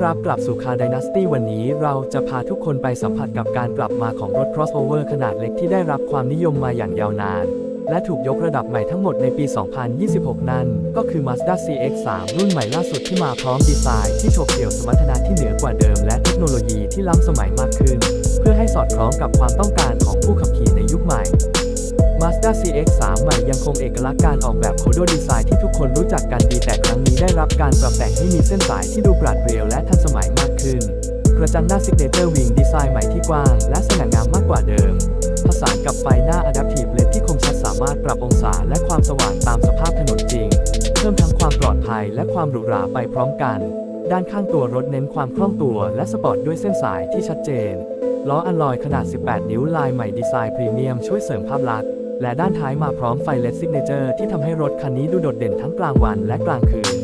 กลับสู่คา r Dynasty วันนี้เราจะพาทุกคนไปสัมผัสกับการกลับมาของรถ crossover ขนาดเล็กที่ได้รับความนิยมมาอย่างยาวนาน และถูกยกระดับใหม่ทั้งหมดในปี 2026 นั่น ก็คือ Mazda CX-3 รุ่นใหม่ล่าสุดที่มาพร้อมดีไซน์ที่โฉบเฉี่ยวสมรรถนะที่เหนือกว่าเดิมและเทคโนโลยีที่ล้ำสมัยมากขึ้น เพื่อให้สอดคล้องกับความต้องการของผู้ขับขี่ในยุคใหม่ Mazda CX-3 ใหม่ยังคงเอกลักษณ์การออกแบบโคโดดีไซน์ที่ทุกคนรู้จักกันดีแต่ครั้งนี้ได้รับการปรับแต่งให้มีเส้นสายที่ดูปราดเปรียวและทันสมัยมากขึ้น กระจังหน้า Signature Wing ดีไซน์ใหม่ที่กว้าง และสง่างามมากกว่าเดิม ผสานกับไฟหน้า Adaptive LED ที่คมชัดสามารถปรับองศาและความสว่างตามสภาพถนนจริง เพิ่มทั้งความปลอดภัยและความหรูหราไปพร้อมกัน ด้านข้างตัวรถเน้นความคล่องตัวและสปอร์ตด้วยเส้นสายที่ชัดเจนล้ออัลลอยขนาด 18 นิ้วลายใหม่ดีไซน์พรีเมียมช่วยเสริมภาพลักษณ์ และด้านท้ายมาพร้อมไฟเลสซิกเนเจอร์ที่ทำให้รถคันนี้ดูโดดเด่นทั้งกลางวันและกลางคืน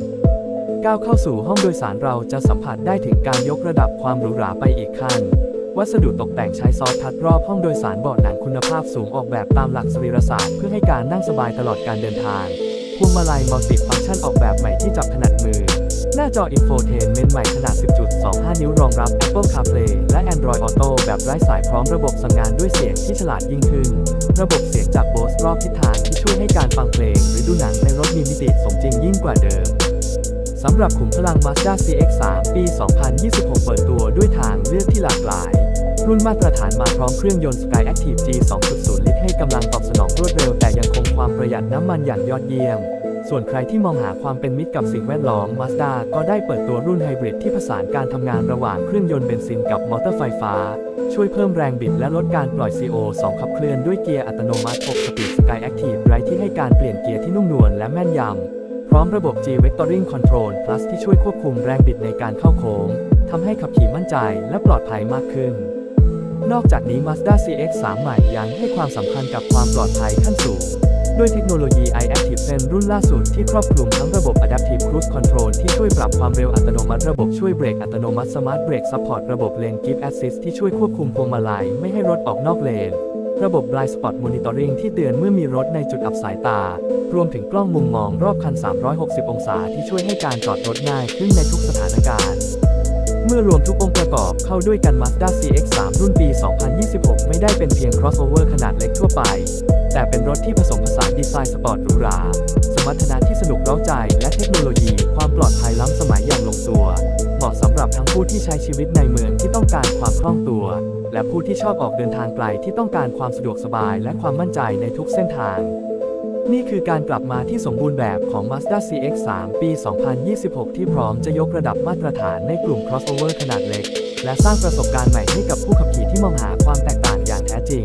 ก้าวเข้าสู่ห้องโดยสารเราจะสัมผัสได้ถึงการยกระดับความหรูหราไปอีกขั้น วัสดุตกแต่งใช้ซอสทัดรอบห้องโดยสารเบาะหนังคุณภาพสูงออกแบบตามหลักสรีรศาสตร์เพื่อให้การนั่งสบายตลอดการเดินทางพวงมาลัยมัลติฟังก์ชันออกแบบใหม่ที่จับถนัดมือ หน้าจออินโฟเทนเมนต์ใหม่ขนาด 10.25 นิ้วรองรับ Apple CarPlay และ Android Auto แบบไร้สายพร้อมระบบสั่งงานด้วยเสียงที่ฉลาดยิ่งขึ้น ระบบเสียงจาก Bose รอบทิศทางที่ช่วยให้การฟังเพลง หรือดูหนังในรถมีมิติสมจริงยิ่งกว่าเดิมสำหรับขุมพลัง Mazda CX-3 ปี 2026 เปิดตัวด้วยทางเลือกที่หลากหลาย รุ่นมาตรฐานมาพร้อมเครื่องยนต์ Skyactiv-G 2.0 ลิตรให้กำลังตอบสนองรวดเร็วแต่ยังคงความประหยัดน้ำมันอย่างยอดเยี่ยม ส่วนใครที่มองหาความเป็นมิตรกับสิ่งแวดล้อม Mazda ก็ได้เปิดตัวรุ่นไฮบริดที่ผสานการทำงานระหว่างเครื่องยนต์เบนซินกับมอเตอร์ไฟฟ้า ช่วยเพิ่มแรงบิดและลดการปล่อย CO2 ขับเคลื่อนด้วยเกียร์อัตโนมัติ 6 สปีด Sky Active Drive ที่ให้การเปลี่ยนเกียร์ที่นุ่มนวลและแม่นยำ พร้อมระบบ G Vectoring Control Plus ที่ช่วยควบคุมแรงบิดในการเข้าโค้งทำให้ขับขี่มั่นใจและปลอดภัยมากขึ้น นอกจากนี้ Mazda CX-3 ใหม่ยังให้ความสำคัญกับความปลอดภัยขั้นสูง ด้วยเทคโนโลยี iActive Sense รุ่นล่าสุดที่ครอบคลุมทั้งระบบ Adaptive Cruise Control ที่ช่วยปรับความเร็วอัตโนมัติระบบช่วยเบรกอัตโนมัติ Smart Brake Support ระบบ Lane Keep Assist ที่ช่วยควบคุมพวงมาลัยไม่ให้รถออกนอกเลน ระบบ Blind Spot Monitoring ที่เตือนเมื่อมีรถในจุดอับสายตา รวมถึงกล้องมุมมองรอบคัน 360 องศาที่ช่วยให้การจอดรถง่ายขึ้นในทุกสถานการณ์ มื่อรวมทุกองค์ประกอบเข้าด้วยกัน Mazda CX-3 รุ่นปี 2026 ไม่ได้เป็นเพียง crossover ขนาดเล็กทั่วไป แต่เป็นรถที่ผสมผสานดีไซน์สปอร์ตหรูหรา สมรรถนะที่สนุกเร้าใจ และเทคโนโลยี ความปลอดภัยล้ำสมัยอย่างลงตัว เหมาะสำหรับทั้งผู้ที่ใช้ชีวิตในเมืองที่ต้องการความคล่องตัว และผู้ที่ชอบออกเดินทางไกลที่ต้องการความสะดวกสบาย และความมั่นใจในทุกเส้นทาง นี่คือการกลับมาที่สมบูรณ์แบบของ Mazda CX-3 ปี 2026 ที่พร้อมจะยกระดับมาตรฐานในกลุ่ม crossover ขนาดเล็ก และสร้างประสบการณ์ใหม่ให้กับผู้ขับขี่ที่มองหาความแตกต่างอย่างแท้จริง